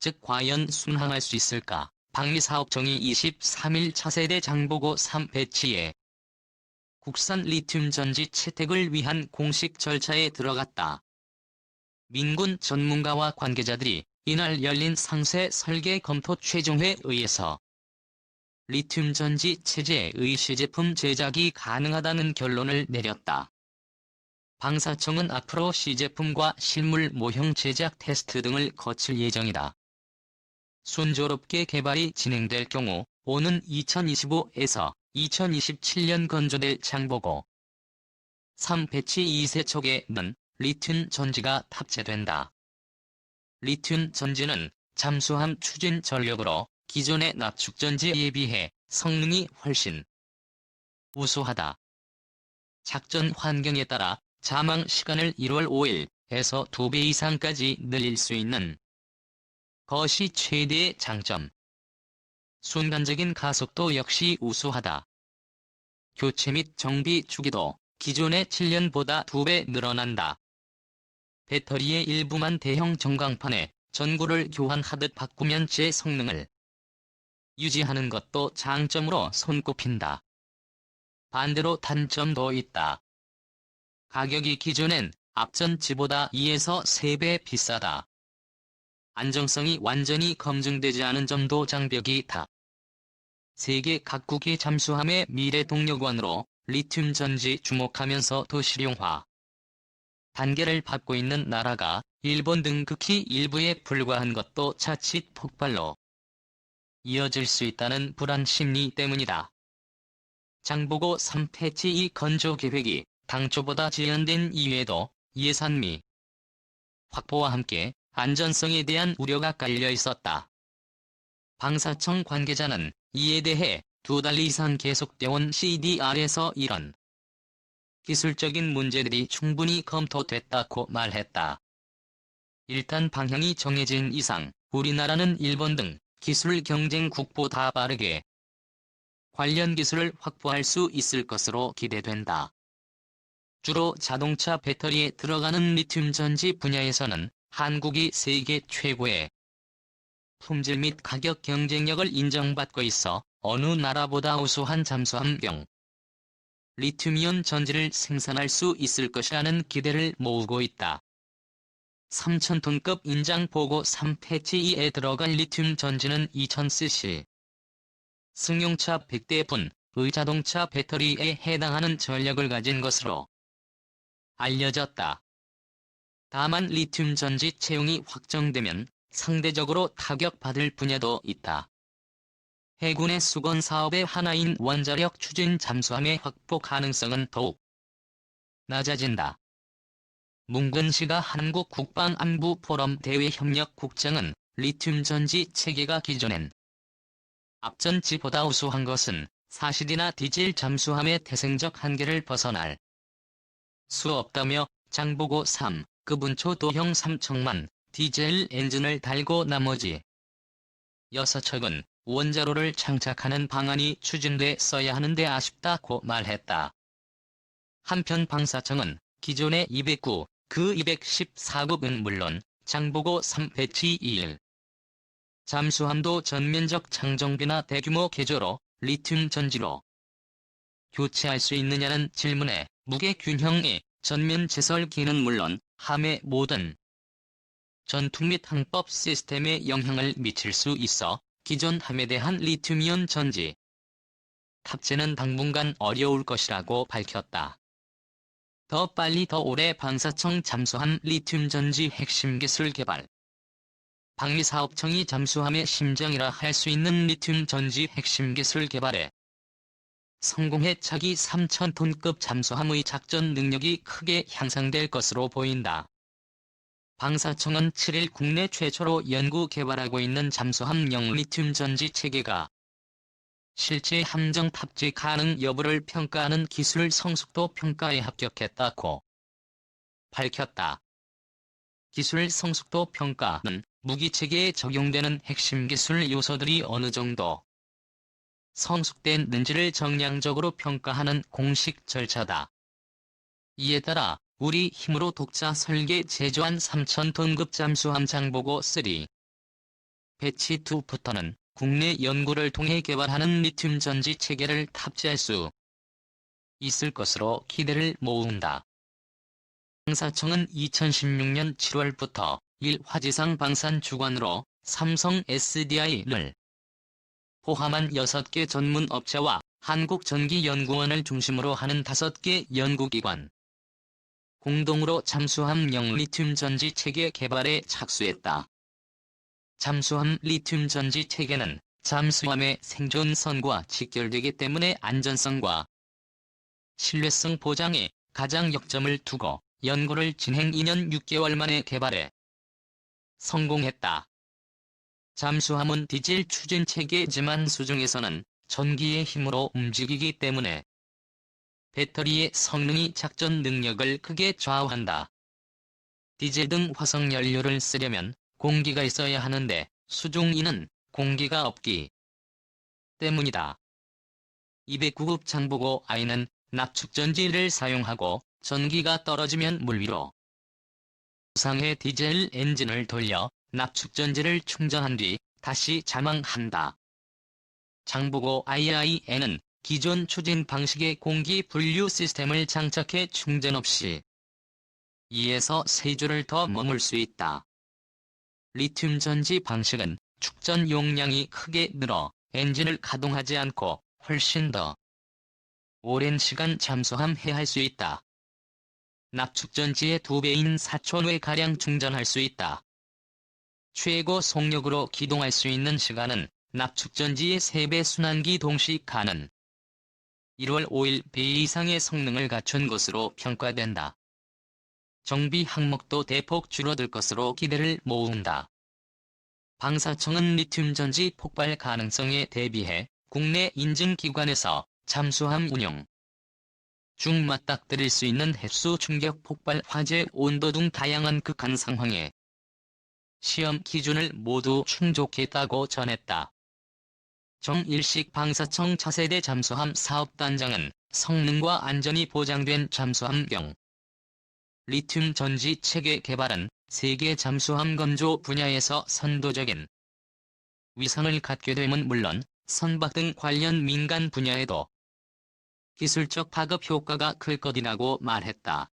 즉 과연 순항할 수 있을까? 방리사업청이 23일 차세대 장보고 3 배치에 국산 리튬 전지 채택을 위한 공식 절차에 들어갔다. 민군 전문가와 관계자들이 이날 열린 상세 설계 검토 최종회에 의해서 리튬 전지 체제의 시제품 제작이 가능하다는 결론을 내렸다. 방사청은 앞으로 시제품과 실물 모형 제작 테스트 등을 거칠 예정이다. 순조롭게 개발이 진행될 경우 오는 2025에서 2027년 건조될 장보고 3 배치 2세척에는 리튬 전지가 탑재된다. 리튬 전지는 잠수함 추진 전력으로 기존의 납축 전지에 비해 성능이 훨씬 우수하다. 작전 환경에 따라 자망 시간을 1월 5일에서 2배 이상까지 늘릴 수 있는 것이 최대의 장점. 순간적인 가속도 역시 우수하다. 교체 및 정비 주기도 기존의 7년보다 2배 늘어난다. 배터리의 일부만 대형 전광판에 전구를 교환하듯 바꾸면 제 성능을 유지하는 것도 장점으로 손꼽힌다. 반대로 단점도 있다. 가격이 기존엔 앞전지보다 2에서 3배 비싸다. 안정성이 완전히 검증되지 않은 점도 장벽이 있다. 세계 각국의 잠수함의 미래 동력원으로 리튬 전지 주목하면서 도실용화 단계를 밟고 있는 나라가 일본 등 극히 일부에 불과한 것도 자칫 폭발로 이어질 수 있다는 불안 심리 때문이다. 장보고 3패치 이 건조 계획이 당초보다 지연된 이유에도 예산 미 확보와 함께 안전성에 대한 우려가 깔려 있었다. 방사청 관계자는 이에 대해 두 달 이상 계속돼온 CDR에서 이런 기술적인 문제들이 충분히 검토됐다고 말했다. 일단 방향이 정해진 이상 우리나라는 일본 등 기술 경쟁국보다 빠르게 관련 기술을 확보할 수 있을 것으로 기대된다. 주로 자동차 배터리에 들어가는 리튬 전지 분야에서는 한국이 세계 최고의 품질 및 가격 경쟁력을 인정받고 있어 어느 나라보다 우수한 잠수함경 리튬이온 전지를 생산할 수 있을 것이라는 기대를 모으고 있다. 3,000톤급 인장 보고 3패치 2에 들어갈 리튬 전지는 2,000cc. 승용차 100대 분 의 자동차 배터리에 해당하는 전력을 가진 것으로 알려졌다. 다만 리튬 전지 채용이 확정되면 상대적으로 타격받을 분야도 있다. 해군의 수건 사업의 하나인 원자력 추진 잠수함의 확보 가능성은 더욱 낮아진다. 문근시가 한국 국방안보 포럼 대외 협력 국장은 리튬 전지 체계가 기존엔 앞전지보다 우수한 것은 사실이나 디젤 잠수함의 태생적 한계를 벗어날 수 없다며 장보고 3, 급운초 도형 3척만 디젤 엔진을 달고 나머지 6척은 원자로를 장착하는 방안이 추진돼 써야 하는데 아쉽다고 말했다. 한편 방사청은 기존의 209, 그 214급은 물론 장보고 3배치 2일 잠수함도 전면적 창정비나 대규모 개조로 리튬 전지로 교체할 수 있느냐는 질문에 무게 균형의 전면 제설기는 물론 함의 모든 전투 및 항법 시스템에 영향을 미칠 수 있어 기존 함에 대한 리튬이온 전지 탑재는 당분간 어려울 것이라고 밝혔다. 더 빨리 더 오래 방사청 잠수함 리튬 전지 핵심 기술 개발 방위사업청이 잠수함의 심장이라 할 수 있는 리튬 전지 핵심 기술 개발에 성공해 차기 3,000톤급 잠수함의 작전 능력이 크게 향상될 것으로 보인다. 방사청은 7일 국내 최초로 연구 개발하고 있는 잠수함용 리튬 전지 체계가 실제 함정 탑재 가능 여부를 평가하는 기술 성숙도 평가에 합격했다고 밝혔다. 기술 성숙도 평가는 무기체계에 적용되는 핵심 기술 요소들이 어느 정도 성숙됐는지를 정량적으로 평가하는 공식 절차다. 이에 따라 우리 힘으로 독자 설계 제조한 3,000톤급 잠수함 장보고 3 배치 2부터는 국내 연구를 통해 개발하는 리튬 전지 체계를 탑재할 수 있을 것으로 기대를 모은다. 방사청은 2016년 7월부터 1화지상 방산 주관으로 삼성 SDI를 포함한 6개 전문 업체와 한국전기연구원을 중심으로 하는 5개 연구기관 공동으로 잠수함용 리튬 전지 체계 개발에 착수했다. 잠수함 리튬 전지 체계는 잠수함의 생존선과 직결되기 때문에 안전성과 신뢰성 보장에 가장 역점을 두고 연구를 진행 2년 6개월 만에 개발해 성공했다. 잠수함은 디젤 추진 체계지만 수중에서는 전기의 힘으로 움직이기 때문에 배터리의 성능이 작전 능력을 크게 좌우한다. 디젤 등 화석 연료를 쓰려면 공기가 있어야 하는데 수중이는 공기가 없기 때문이다. 209급 장보고 I는 납축전지를 사용하고 전기가 떨어지면 물 위로 상의 디젤 엔진을 돌려 납축전지를 충전한 뒤 다시 자망한다. 장보고 IIN은 기존 추진 방식의 공기 분류 시스템을 장착해 충전 없이 2에서 3주를 더 머물 수 있다. 리튬 전지 방식은 축전 용량이 크게 늘어 엔진을 가동하지 않고 훨씬 더 오랜 시간 잠수함 해 할 수 있다. 납축전지의 2배인 4초 내에 가량 충전할 수 있다. 최고 속력으로 기동할 수 있는 시간은 납축전지의 3배 순환기 동시 가는 1월 5일 배 이상의 성능을 갖춘 것으로 평가된다. 정비 항목도 대폭 줄어들 것으로 기대를 모은다. 방사청은 리튬 전지 폭발 가능성에 대비해 국내 인증기관에서 잠수함 운영 중 맞닥뜨릴 수 있는 햇수 충격 폭발 화재 온도 등 다양한 극한 상황에 시험 기준을 모두 충족했다고 전했다. 정일식 방사청 차세대 잠수함 사업단장은 성능과 안전이 보장된 잠수함경 리튬 전지 체계 개발은 세계 잠수함 건조 분야에서 선도적인 위상을 갖게 됨은 물론 선박 등 관련 민간 분야에도 기술적 파급 효과가 클 것이라고 말했다.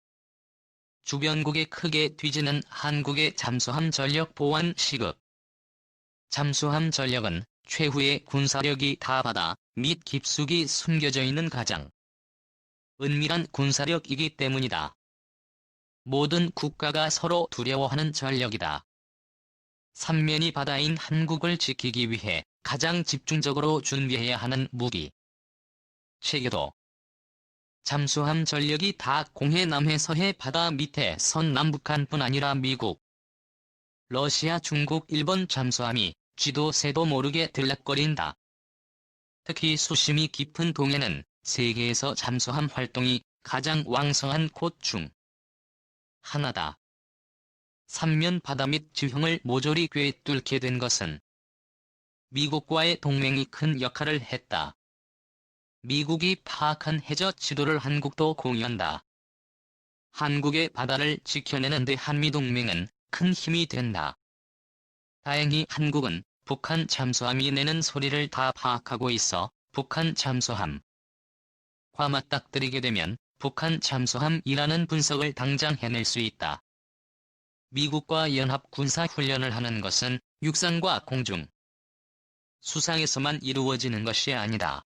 주변국에 크게 뒤지는 한국의 잠수함 전력 보완 시급. 잠수함 전력은 최후의 군사력이 다 바다 및 깊숙이 숨겨져 있는 가장 은밀한 군사력이기 때문이다. 모든 국가가 서로 두려워하는 전력이다. 삼면이 바다인 한국을 지키기 위해 가장 집중적으로 준비해야 하는 무기. 체계도 잠수함 전력이 다 공해 남해 서해 바다 밑에 선 남북한뿐 아니라 미국, 러시아 중국 일본 잠수함이 쥐도 새도 모르게 들락거린다. 특히 수심이 깊은 동해는 세계에서 잠수함 활동이 가장 왕성한 곳 중 하나다. 삼면 바다 및 지형을 모조리 꿰뚫게 된 것은 미국과의 동맹이 큰 역할을 했다. 미국이 파악한 해저 지도를 한국도 공유한다. 한국의 바다를 지켜내는 데 한미동맹은 큰 힘이 된다. 다행히 한국은 북한 잠수함이 내는 소리를 다 파악하고 있어 북한 잠수함 과 맞닥뜨리게 되면 북한 잠수함이라는 분석을 당장 해낼 수 있다. 미국과 연합 군사 훈련을 하는 것은 육상과 공중, 수상에서만 이루어지는 것이 아니다.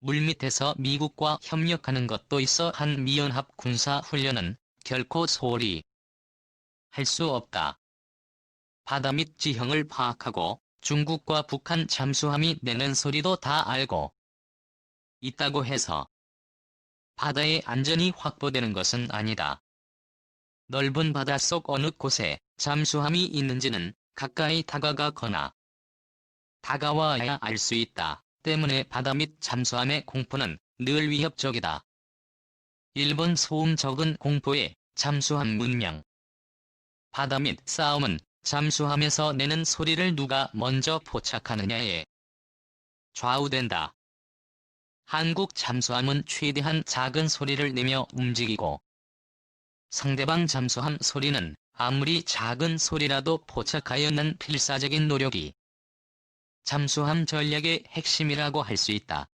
물밑에서 미국과 협력하는 것도 있어 한미연합 군사 훈련은 결코 소홀히 할 수 없다. 바다 및 지형을 파악하고 중국과 북한 잠수함이 내는 소리도 다 알고 있다고 해서 바다의 안전이 확보되는 것은 아니다. 넓은 바닷속 어느 곳에 잠수함이 있는지는 가까이 다가가거나 다가와야 알 수 있다. 때문에 바다 및 잠수함의 공포는 늘 위협적이다. 일본 소음 적은 공포의 잠수함 문명 바다 및 싸움은 잠수함에서 내는 소리를 누가 먼저 포착하느냐에 좌우된다. 한국 잠수함은 최대한 작은 소리를 내며 움직이고 상대방 잠수함 소리는 아무리 작은 소리라도 포착하여는 필사적인 노력이 잠수함 전략의 핵심이라고 할 수 있다.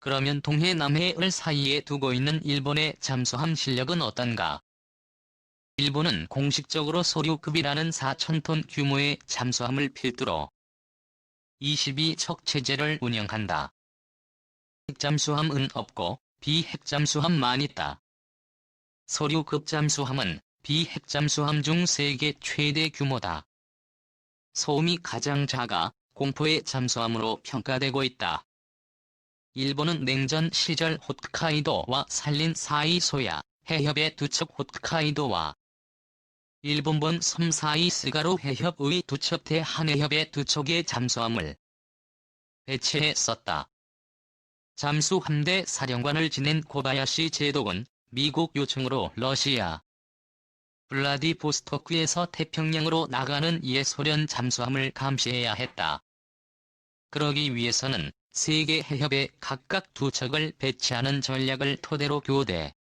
그러면 동해 남해을 사이에 두고 있는 일본의 잠수함 실력은 어떤가? 일본은 공식적으로 소류급이라는 4천톤 규모의 잠수함을 필두로 22척 체제를 운영한다. 핵잠수함은 없고 비핵잠수함만 있다. 소류급 잠수함은 비핵잠수함 중 세계 최대 규모다. 소음이 가장 작아 공포의 잠수함으로 평가되고 있다. 일본은 냉전 시절 홋카이도와 살린 사이 소야 해협의 두 척 홋카이도와 일본본 섬 사이 스가루 해협의 두 척 대한해협의 두 척의 잠수함을 배치했었다. 잠수 함대 사령관을 지낸 코바야시 제독은 미국 요청으로 러시아 블라디보스토크에서 태평양으로 나가는 예소련 잠수함을 감시해야 했다. 그러기 위해서는 세계 해협에 각각 두 척을 배치하는 전략을 토대로 교대,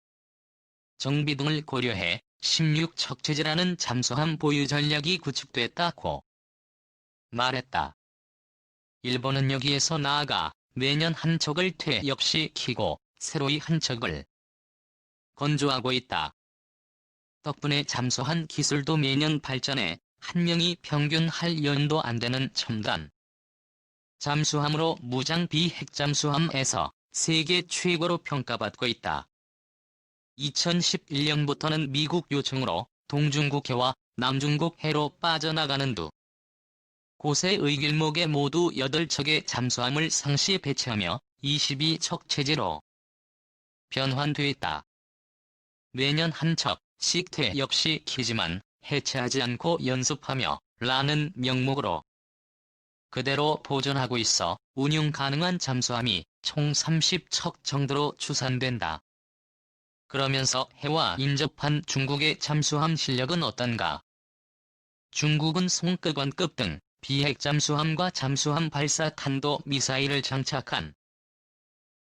정비 등을 고려해 16척 체제라는 잠수함 보유 전략이 구축됐다고 말했다. 일본은 여기에서 나아가 매년 한 척을 퇴역시키고 새로이 한 척을 건조하고 있다. 덕분에 잠수함 기술도 매년 발전해 한 명이 평균 할 연도 안 되는 첨단 잠수함으로 무장 비핵잠수함에서 세계 최고로 평가받고 있다. 2011년부터는 미국 요청으로 동중국해와 남중국해로 빠져나가는 두 곳의 길목에 모두 8척의 잠수함을 상시 배치하며 22척 체제로 변환되었다. 매년 한 척씩 퇴역시키지만 해체하지 않고 연습하며 라는 명목으로 그대로 보존하고 있어 운용 가능한 잠수함이 총 30척 정도로 추산된다. 그러면서 해와 인접한 중국의 잠수함 실력은 어떤가? 중국은 송끄관급 등 비핵 잠수함과 잠수함 발사 탄도 미사일을 장착한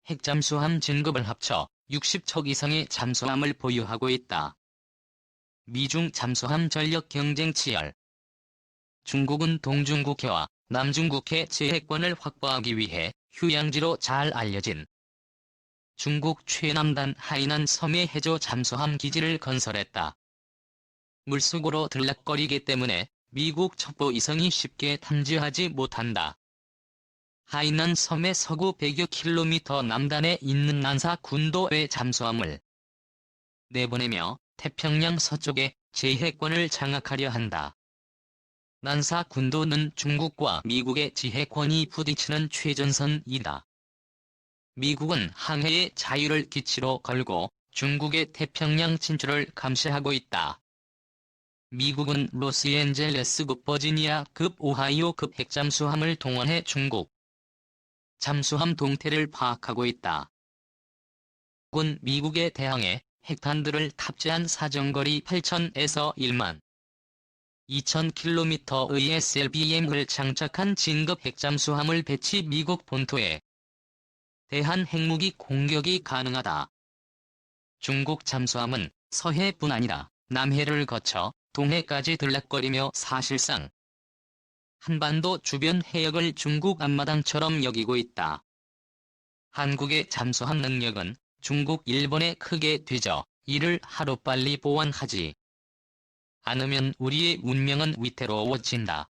핵잠수함 진급을 합쳐 60척 이상의 잠수함을 보유하고 있다. 미중 잠수함 전력 경쟁 치열 중국은 동중국해와 남중국해 제해권을 확보하기 위해 휴양지로 잘 알려진 중국 최남단 하이난 섬에 해저 잠수함 기지를 건설했다. 물속으로 들락거리기 때문에 미국 첩보 이성이 쉽게 탐지하지 못한다. 하이난 섬의 서구 100여 킬로미터 남단에 있는 난사 군도의 잠수함을 내보내며 태평양 서쪽에 제해권을 장악하려 한다. 난사 군도는 중국과 미국의 지해권이 부딪히는 최전선이다. 미국은 항해의 자유를 기치로 걸고 중국의 태평양 진출을 감시하고 있다. 미국은 로스앤젤레스급 버지니아급 오하이오급 핵잠수함을 동원해 중국 잠수함 동태를 파악하고 있다. 군 미국에 대항해 핵탄두를 탑재한 사정거리 8천에서 1만 2,000km의 SLBM을 장착한 진급 핵잠수함을 배치 미국 본토에 대한 핵무기 공격이 가능하다. 중국 잠수함은 서해뿐 아니라 남해를 거쳐 동해까지 들락거리며 사실상 한반도 주변 해역을 중국 앞마당처럼 여기고 있다. 한국의 잠수함 능력은 중국 일본에 크게 뒤져 이를 하루빨리 보완하지 않으면 우리의 운명은 위태로워진다.